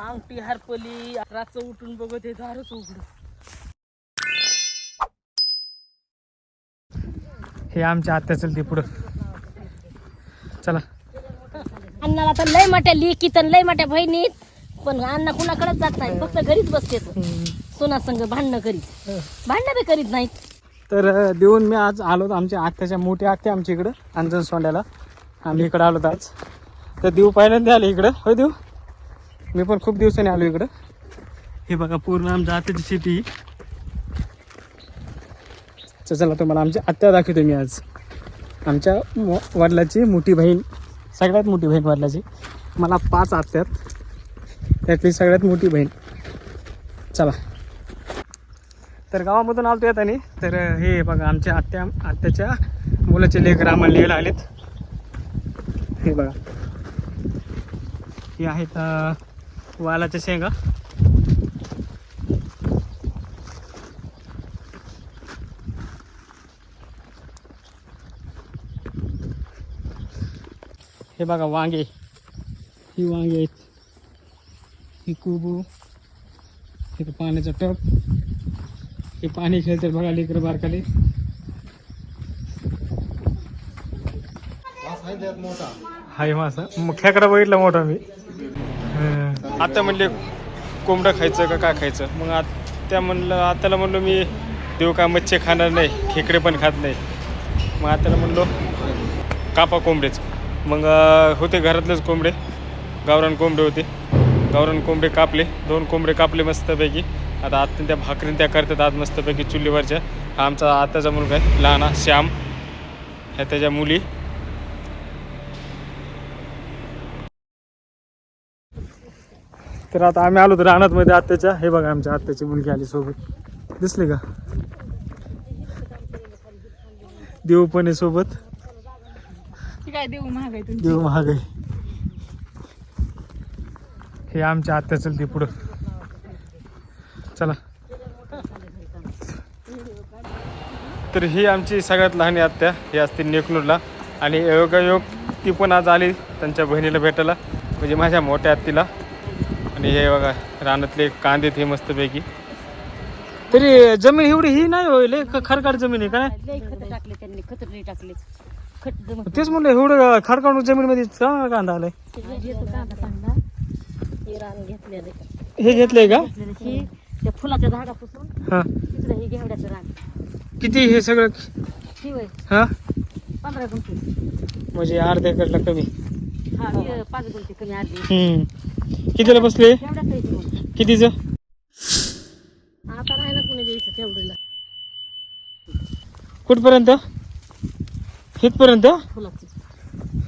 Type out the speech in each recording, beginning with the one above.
अंगठी हरपली रातचं उठून बघत हे दारच उघड. हे आमच्या आत्या चलते पुढं. चला. अण्णाला तर लय मोठ्या लिकी तर लय मोठ्या बहिणीत पण अण्णा कुणाकडेच जात नाही फक्त घरीच बसते. सोना संग भांडणं करीत. भांडणं बी करीत नाहीत. तर देऊन मी आज आलो होतो आमच्या आत्याच्या मोठ्या आत्या आमच्या इकडं अंजन सोंड्याला. आम्ही इकडं आलो होतो आज. तर देऊ पहिल्यांदा आले इकडं. होय देऊ? मी पण खूप दिवसांनी आलो इकडं. हे बघा पूर्ण आमच्या आत्याची शेती. चला तुम्हाला आमच्या आत्या दाखवतो मी आज. आमच्या म- वडिलाची मोठी बहीण सगळ्यात मोठी बहीण वडिलाची. मला पाच आत्यात. त्यातली सगळ्यात मोठी बहीण. चला. तर गावामधून आलतो येतानी तर हे बघा आमच्या आत्या आत्याच्या मुलाचे लेकर आम्हाला लिहायला आलेत. हे बघा. हे आहेत वालाच्या शेंगा. हे बघा वांगे. ही वांगे आहेत. ही कुबू. इथं पाण्याचा टप. हे पाणी खेळते बघा लेकर बारकाले. हाय मासा मग खेकडा बघितला मोठा मी. हं. आता म्हणले कोंबडं खायचं का काय खायचं? मग त्या म्हणलं आताला म्हणलो मी देऊ का मच्छी खाणार नाही खेकडे पण खात नाही. मग आताला म्हणलो कापा कोंबडेच. मग होते घरातलेच कोंबडे. गावरान कोंबडे होते. गावरान कोंबडे कापले. दोन कोंबडे कापले मस्तपैकी. आता आत्ता त्या भाकरीन त्या करतात आज मस्तपैकी चुलीवरच्या. हा आमचा आताचा मुलगा आहे लहान श्याम. ह्या त्याच्या मुली. तर आता आम्ही आलो तर रानात मध्ये आत्याच्या. हे बघा आमच्या आत्याची मुलगी आली सोबत. दिसली का? देऊ पण आहे सोबत. काय देऊ महाग आहे तुमची? देऊ महाग आहे. हे आमच्या आत्या चलते पुढं. चला. तर ही आमची सगळ्यात लहान आत्या. ही असते नेकनूरला. आणि योगायोग ती पण आज आली त्यांच्या बहिणीला भेटायला. म्हणजे माझ्या मोठ्या आत्तीला. आणि हे बघा रानातले कांदे हे मस्तपैकी. तरी जमीन एवढी ही नाही होईल खरकाट जमीन आहे का नाही? खत टाकले त्यांनी खत टाकले. खत जमा तेच म्हणलं एवढं खरकाट जमीनमध्ये चांगला कांदा आलाय? येतो कांदा कांदा हे रान घेतलेलं हे घेतलंय का? घेतलेलं हे त्या फुलाच्या झाडापासून हां. तिकडे हे घेवड्याचं रान. किती हे सगळं? ही वय हा? पंधरा गुंठे. म्हणजे अर्ध्या एकरला कमी. हा हे पाच गुंठे कमी आली हम्म. कितीला बसले? कितीच? आता नाही ना कुणी द्यायचं तेवढीला. कुठपर्यंत? इथपर्यंत फुलाचं.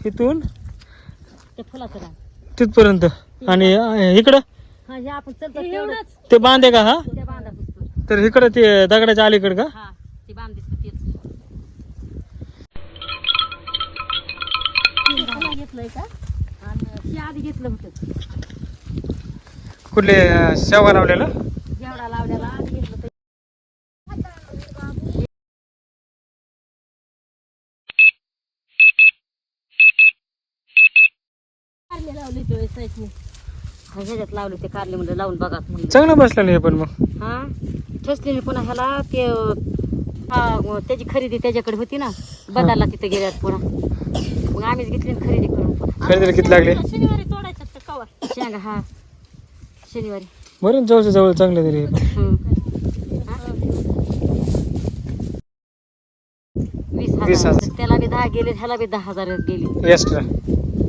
इथून त्या फुलाचं रान तिथपर्यंत. आणि अं, इकडं? हा हे आपण चलतो तेवढंच ते बांधे का हा? त्या बांधा पुसतो तर इकडं ते दगडाच्या अलीकडं का? हा ते बांध दिसतो तेच. फुलं घेतलंय का? हे आधी घेतलं होतं. कुठले शेवगा लावलेलं? जेवढा लावलेला आधी घेतलं ते कारले लावले ते साईडने ह्याच्यात लावले ते कारले म्हणजे लावून बघा म्हणलं. चांगलं बसलं नाही पण मग. हा? ठसलेली पुन्हा ह्याला ते हा त्याची खरेदी त्याच्याकडे होती ना. बदलला तिथे गेल्यात पुन्हा. मग आम्हीच घेतली खरेदी खरेदीला किती लागले? शनिवारी तोडायचं कवा शेंगा हा. शनिवारी. बरं जवळच्या जवळ चांगलं तरी हे? वीस वीस हजार. हजार. तर त्याला बी दहा गेले ह्याला बी दहा हजार गेले. एक्स्ट्रा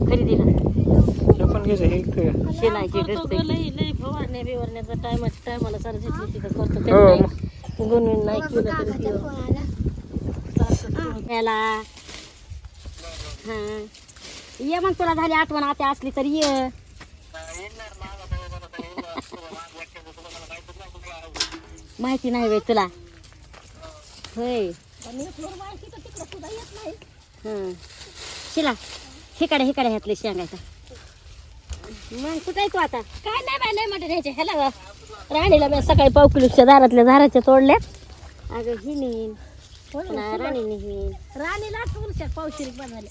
खरेदीला. हे पण घ्यायचं हे इथं. शेणाची करतो घरचं ग, लई लई फवारण्या बिवारण्याचा टायमाच्या टायमाला तिथं करतो हो. मग. नाही. गुणून नाही केलं तरी ते याला हा. ये मग तुला झाली आठवण आता असली तर ये. माहिती नाही बाई तुला. होय. हं. शिला हिकडे हिकडे घातले शेंगायचा मग कुठे आहे तू आता? काय नाही बाय नाही म्हणते ह्याच्या ह्याला राणीला मी सकाळी पाव किलोच्या दारातल्या झाडाच्या तोडल्या. अगं ही पुन्हा राणी नेईन. राणीला पावशिरी बनवले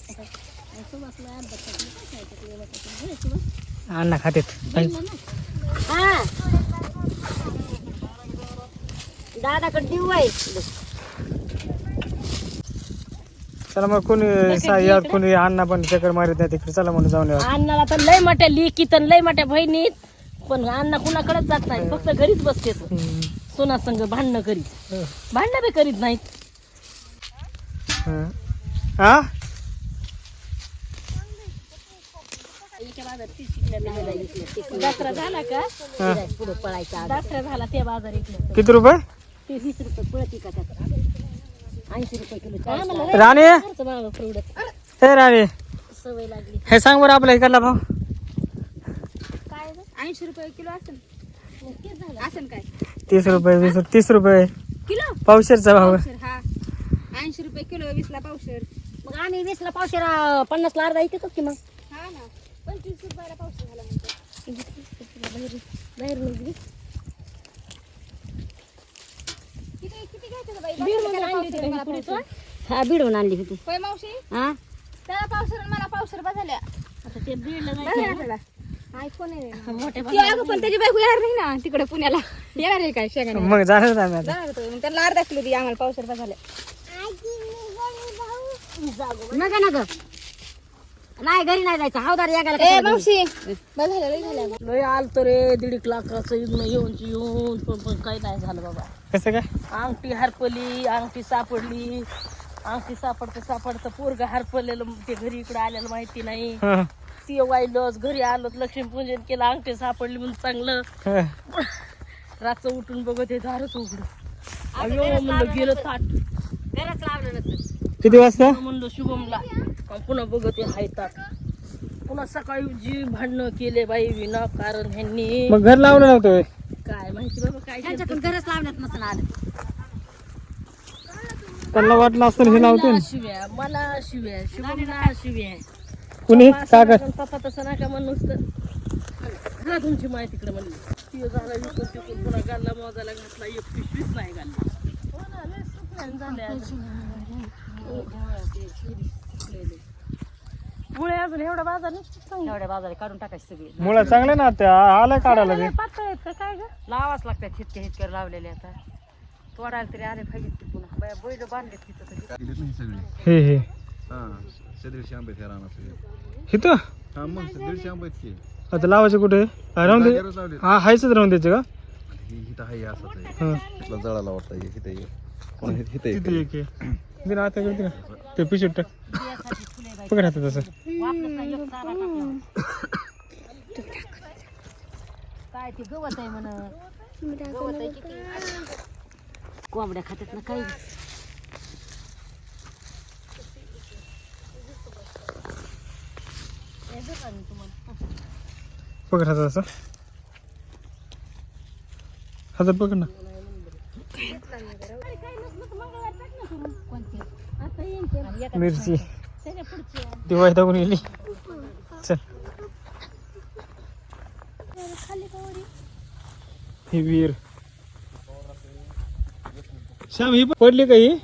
अण्णा खातेत दादाकडे देऊ आहे चला मग कोणी साह्यात कोणी अण्णा पण चक्कर मारित नाही तिकडे. चला म्हणून जाऊन यावं. अण्णाला तर लय मोठ्या लिकीत आणि लय मोठ्या बहिणीत. पण अण्णा कुणाकडेच जात नाही. फक्त घरीच बसते तो. सोना संग भांडणं करीत. भांडणं बी करीत नाहीत. हं. दसरा झाला का? हा. पुढे पळायचा दसरा झाला ते बाजार इकडे. किती रुपये? ते वीस रुपये पळती का त्यात? ऐंशी रुपये किलो राणे? मागं परवडत हे राणे. सवय लागली. हे सांग बरं आपला इकडला भाव काय ऐंशी रुपये किलो असेल. झालं? असेल काय? तीस रुपये वीस तीस रुपये. किलो? पावशेरचा भाव. हा. ऐंशी रुपये किलो वीसला पावशेर. मग आम्ही वीसला पावशेर पन्नासला अर्धा येतो की मग? ही? हा बीडवरून आणली होती. होय मावशी? हा? त्याला पावसर आणि मला पावसर बदलल्या. आता ते बीडला जायचं आयफोन आहे. मोठ्या ती अगं पण त्याची बायको येणार नाही ना तिकडे पुण्याला. येणार आहे काय शेंगाने? मग जाणार आम्ही आता. जाणार होतो. मग त्यांना अर्धा किलो दी आम्हाला पावसर बदलल्या. नका नका. नाही घरी नाही जायचं. हवदार या ए गेला मावशी लई लय आलतो रे दीड एक लाखाचं इथनं येऊन येऊन पण पण काही नाही झालं बाबा. कसं काय? अंगठी हरपली अंगठी सापडली. अंगठी सापडतं सापडतं पोरग हरपलेलं ते घरी इकडे आलेलं माहिती नाही. हं. ती वाहिलंच घरी आलो लक्ष्मीपूजन केलं अंगठी सापडली म्हणून चांगलं. हं. रातचं उठून बघत हे दारच उघड. अयो म्हणलं गेलं ताट. घरच लावलं नसेल. किती वाजता? म्हणलं शुभमला. पुन्हा बघत हे हाय ताट पुन्हा सकाळी जी भांडणं केले बाई विना कारण ह्यांनी मग घर लावलं नव्हतं? काय माहिती बाबा काय त्यांच्याकडून घरच लावण्यात नसून आलं त्यांना वाटलं असतं हे लावते मला शिव्या मला शिव्या कुणी पप्पा का पप्पा तसं नका म्हणून नुसतं घरा तुमची माय तिकडे म्हणली ती झाला विकून तिकून पुन्हा गाल्ला मोजायला घातला एक पिशवीच नाही घालली हो ना, लय सुकल्यान झाले मुळे अजून एवढा बाजार नाही. एवढ्या बाजार काढून टाकायचे सगळे. मुळा चांगले ना त्या आलाय काढायला ते. पातळ आहेत का काय ग? लावाच लागतात हितके हितके लावलेले आता. तोडायला तरी आले पाहिजे ते पुन्हा. बाया बैल बांधले तिथं तरी. गेलेत नाही सगळे. हे हे. हा शे दीडशे आंबे त्या रानात सगळे. इथं? हा मग शे दीडशे आंबे आहेत की. आता लावायचे कुठे? हा, राहून दे? जागेवरच. हा हायच राहून द्यायचे का? ही हिथं आहे असंच आहे. हा. इथला जळाला वाटतं हे हिथं ये पुन्हा हे- हिथं तिथे ये एक आहे. दे ना आता करते ना. ते पिशवीत टाक. पकड हातात तसं काय ते गवत आहे म्हण गवत आहे किती कोंबड्या खात्यात ना काही. पकड हातात असं. हातात पकड ना. मिरची. ती वाय टाकून गेली. चल. ही विहीर श्याम ही पडली का ही?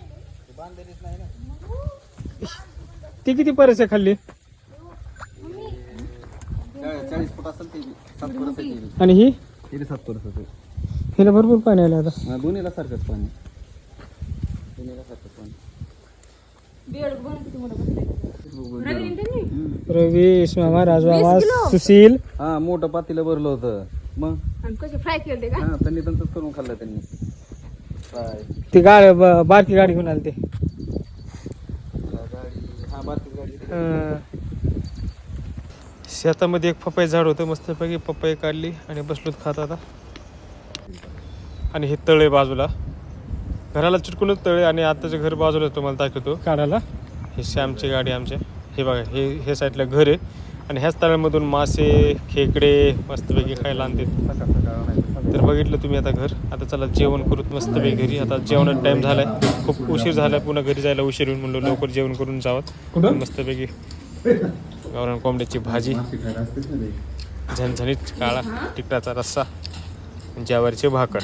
ती किती परस आहे खाल्ली? आणि ही? हिला भरपूर पाणी आलं आता. दोन्हीला सारखंच पाणी. दोन्हीला सारखंच पाणी. रवी मामा राजबाबा सुशील. हा मोठं पातीला भरलं होतं. मग? आणि कसे फ्राय केले का? हा त्यांनी त्यांचंच करून खाल्लं त्यांनी. काय ती गाडी ब- बारकी गाडी घेऊन आली ते. हा गाडी. शेतामध्ये एक पपई झाड होतं मस्तपैकी पपई काढली आणि बसलोत खात आता. आणि हे तळे बाजूला. घराला चिटकूनच तळे आणि आताचं घर बाजूला तुम्हाला दाखवतो. काढायला? हे श्यामची गाडी आमच्या हे बघा हे हे साईडला घर आहे. आणि ह्याच तळ्यामधून मासे खेकडे मस्तपैकी खायला आणते सकाळ सकाळ नाही तर बघितलं तुम्ही आता घर. आता चला जेवण करूत मस्तपैकी घरी. आता जेवणाचा टाइम झालाय. खूप उशीर झालाय पुन्हा घरी जायला उशीर येऊन म्हणलो. लवकर जेवण करून जावं. मस्तपैकी गावरान कोंबड्याची भाजी. झणझणीत काळा तिकटाचा रस्सा. ज्वारीची भाकर.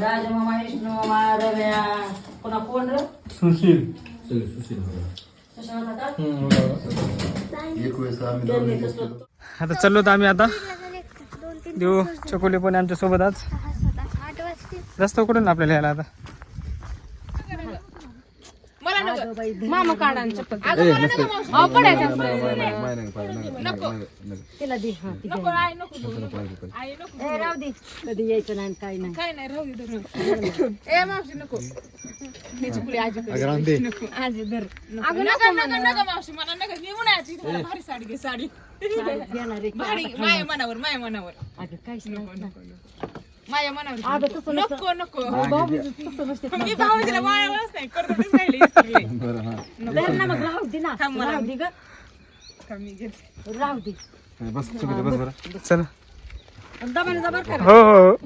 राजमामा विष्णू मामा रव्या पुन्हा कोण रे सुशील. एक वेळेस आम्ही जाऊन येतो. आता चाललो तर आम्ही आता. देऊ चकोले पण आमच्यासोबत आज रस्ता कुठून आपल्याला यायला आता? मामा काढा राहू दे. यायचं नाही आणि काय काय नाही राहू दे मावशी नको. त्याची पुढे आजी नको. आजी धर. नका नका नका मावशी मला नका. घेऊन साडी घे साडी. माय मनावर माय मनावर. अगं काय नको नको. माझ्या मनावर अगं तसं नसतं. नको नको. तसं नसते. मी भाऊजीला वाळवलंच नाही करतच राहिले सगळे बरं, हा. धर ना मग राहू दे ना. थांब मला. राहू दे ग. कमी घेत राहू दे. बस चुकले बस बरं. चला. दमाने जबर हो हो हो.